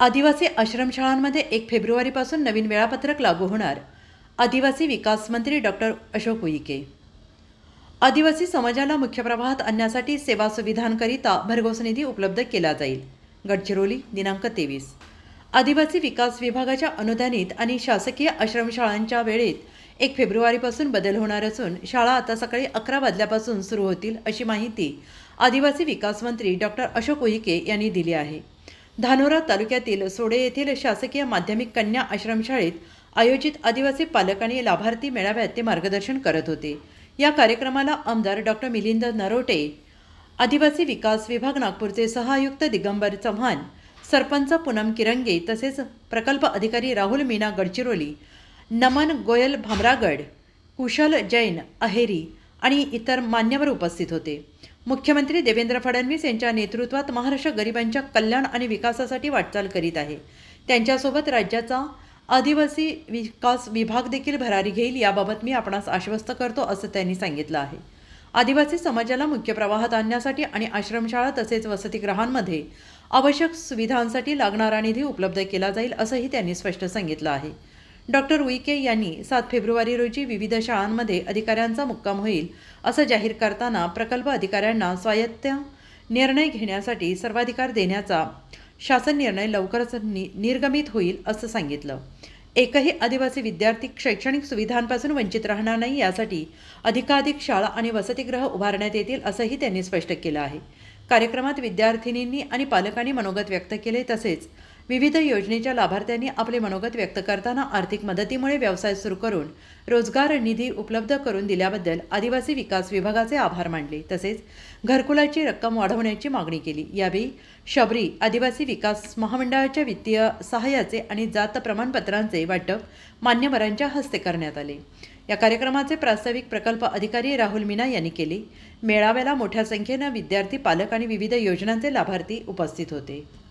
आदिवासी आश्रमशाळांमध्ये एक फेब्रुवारीपासून नवीन वेळापत्रक लागू होणार. आदिवासी विकास मंत्री डॉक्टर अशोक उईके. आदिवासी समाजाला मुख्य प्रवाहात आणण्यासाठी सेवा सुविधांकरिता भरघोस निधी उपलब्ध केला जाईल. गडचिरोली दिनांक तेवीस. आदिवासी विकास विभागाच्या अनुदानित आणि शासकीय आश्रमशाळांच्या वेळेत एक फेब्रुवारीपासून बदल होणार असून शाळा आता सकाळी अकरा वाजल्यापासून सुरू होतील अशी माहिती आदिवासी विकास मंत्री डॉक्टर अशोक उईके यांनी दिली आहे. धानोरा तालुक्यातील सोडे येथील शासकीय माध्यमिक कन्या आश्रमशाळेत आयोजित आदिवासी पालक आणि लाभार्थी मेळाव्यात ते मार्गदर्शन करत होते. या कार्यक्रमाला आमदार डॉक्टर मिलिंद नरोटे आदिवासी विकास विभाग नागपूरचे सहआयुक्त दिगंबर चव्हाण सरपंच पूनम किरंगे तसेच प्रकल्प अधिकारी राहुल मीना गडचिरोली नमन गोयल भामरागड कुशल जैन अहेरी आणि इतर मान्यवर उपस्थित होते. मुख्यमंत्री देवेंद्र फडणवीस यांच्या नेतृत्वात महाराष्ट्र गरिबांच्या कल्याण आणि विकासासाठी वाटचाल करीत आहे. त्यांच्यासोबत राज्याचा आदिवासी विकास विभाग देखील भरारी घेईल याबाबत मी आपणास आश्वस्त करतो असं त्यांनी सांगितलं आहे. आदिवासी समाजाला मुख्य प्रवाहात आणण्यासाठी आणि आश्रमशाळा तसेच वसतिगृहांमध्ये आवश्यक सुविधांसाठी लागणारा निधी उपलब्ध केला जाईल असंही त्यांनी स्पष्ट सांगितलं आहे. डॉक्टर उईके यांनी सात फेब्रुवारी रोजी विविध शाळांमध्ये अधिकाऱ्यांचा मुक्काम होईल असं जाहीर करताना प्रकल्प अधिकाऱ्यांना स्वायत्त निर्णय घेण्यासाठी सर्वाधिकार देण्याचा शासन निर्णय लवकरच नि निर्गमित होईल असं सांगितलं. एकही आदिवासी विद्यार्थी शैक्षणिक सुविधांपासून वंचित राहणार नाही यासाठी अधिकाधिक शाळा आणि वसतिगृह उभारण्यात येतील असंही त्यांनी स्पष्ट केलं आहे. कार्यक्रमात विद्यार्थिनींनी आणि पालकांनी मनोगत व्यक्त केले तसेच विविध योजनेच्या लाभार्थ्यांनी आपले मनोगत व्यक्त करताना आर्थिक मदतीमुळे व्यवसाय सुरू करून रोजगार निधी उपलब्ध करून दिल्याबद्दल आदिवासी विकास विभागाचे आभार मानले. तसेच घरकुलाची रक्कम वाढवण्याची मागणी केली. यावेळी शबरी आदिवासी विकास महामंडळाच्या वित्तीय सहाय्याचे आणि जात प्रमाणपत्रांचे वाटप मान्यवरांच्या हस्ते करण्यात आले. या कार्यक्रमाचे प्रास्ताविक प्रकल्प अधिकारी राहुल मीना यांनी केले. मेळाव्याला मोठ्या संख्येनं विद्यार्थी पालक आणि विविध योजनांचे लाभार्थी उपस्थित होते.